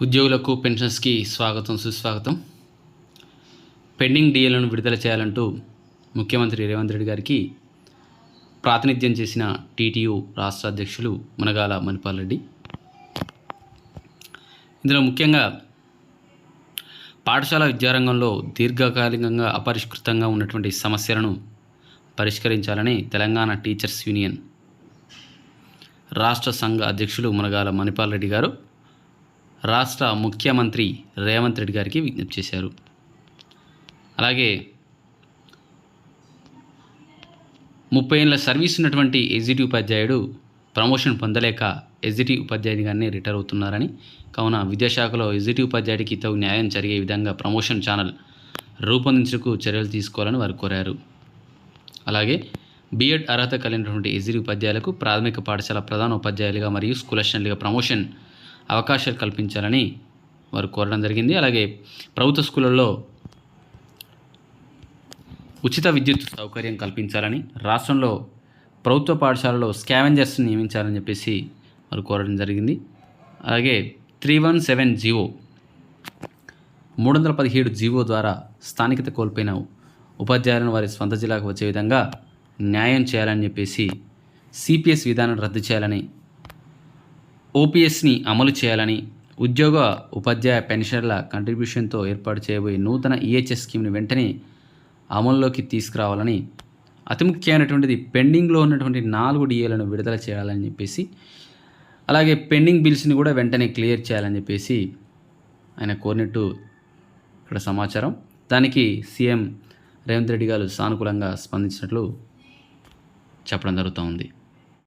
ఉద్యోగులకు పెన్షన్స్కి స్వాగతం సుస్వాగతం. పెండింగ్ డిఏలను విడుదల చేయాలంటూ ముఖ్యమంత్రి రేవంత్ రెడ్డి గారికి ప్రాతినిధ్యం చేసిన టీటీయూ రాష్ట్ర అధ్యక్షులు మునగాల మణిపాల్ రెడ్డి. ఇందులో ముఖ్యంగా పాఠశాల విద్యారంగంలో దీర్ఘకాలికంగా అపరిష్కృతంగా ఉన్నటువంటి సమస్యలను పరిష్కరించాలని తెలంగాణ టీచర్స్ యూనియన్ రాష్ట్ర సంఘ అధ్యక్షులు మునగాల మణిపాల్ రెడ్డి గారు రాష్ట్ర ముఖ్యమంత్రి రేవంత్ రెడ్డి గారికి విజ్ఞప్తి చేశారు. అలాగే ముప్పై ఏళ్ళ సర్వీస్ ఉన్నటువంటి ఎజిటి ఉపాధ్యాయుడు ప్రమోషన్ పొందలేక ఎజిటి ఉపాధ్యాయునిగానే రిటైర్ అవుతున్నారని కావున విద్యాశాఖలో ఎజిటి ఉపాధ్యాయుడికి తగు న్యాయం జరిగే విధంగా ప్రమోషన్ ఛానల్ రూపొందించుటకు చర్యలు తీసుకోవాలని వారు కోరారు. అలాగే బీఎడ్ అర్హత కలిగినటువంటి ఎజిటి ఉపాధ్యాయులకు ప్రాథమిక పాఠశాల ప్రధాన ఉపాధ్యాయులుగా మరియు స్కూల్ అసిస్టెంట్లుగా ప్రమోషన్ అవకాశాలు కల్పించాలని వారు కోరడం జరిగింది. అలాగే ప్రభుత్వ స్కూళ్ళల్లో ఉచిత విద్యుత్ సౌకర్యం కల్పించాలని రాష్ట్రంలో ప్రభుత్వ పాఠశాలలో స్కావెంజర్స్ నియమించాలని చెప్పేసి వారు కోరడం జరిగింది. అలాగే త్రీ వన్ సెవెన్ జీవో మూడు వందల పదిహేడు జీవో ద్వారా స్థానికత కోల్పోయిన ఉపాధ్యాయులను వారి స్వంత జిల్లాకు వచ్చే విధంగా న్యాయం చేయాలని చెప్పేసి సిపిఎస్ విధానం రద్దు చేయాలని ఓపీఎస్ని అమలు చేయాలని ఉద్యోగ ఉపాధ్యాయ పెన్షన్ల కంట్రిబ్యూషన్తో ఏర్పాటు చేయబోయే నూతన ఈహెచ్ఎస్ స్కీమ్ని వెంటనే అమల్లోకి తీసుకురావాలని అతి ముఖ్యమైనటువంటిది పెండింగ్లో ఉన్నటువంటి నాలుగు డిఏలను విడుదల చేయాలని చెప్పేసి అలాగే పెండింగ్ బిల్స్ని కూడా వెంటనే క్లియర్ చేయాలని చెప్పేసి ఆయన కోరినట్టు ఇక్కడ సమాచారం. దానికి సీఎం రేవంత్ రెడ్డి గారు సానుకూలంగా స్పందించినట్లు చెప్పడం జరుగుతూ ఉంది.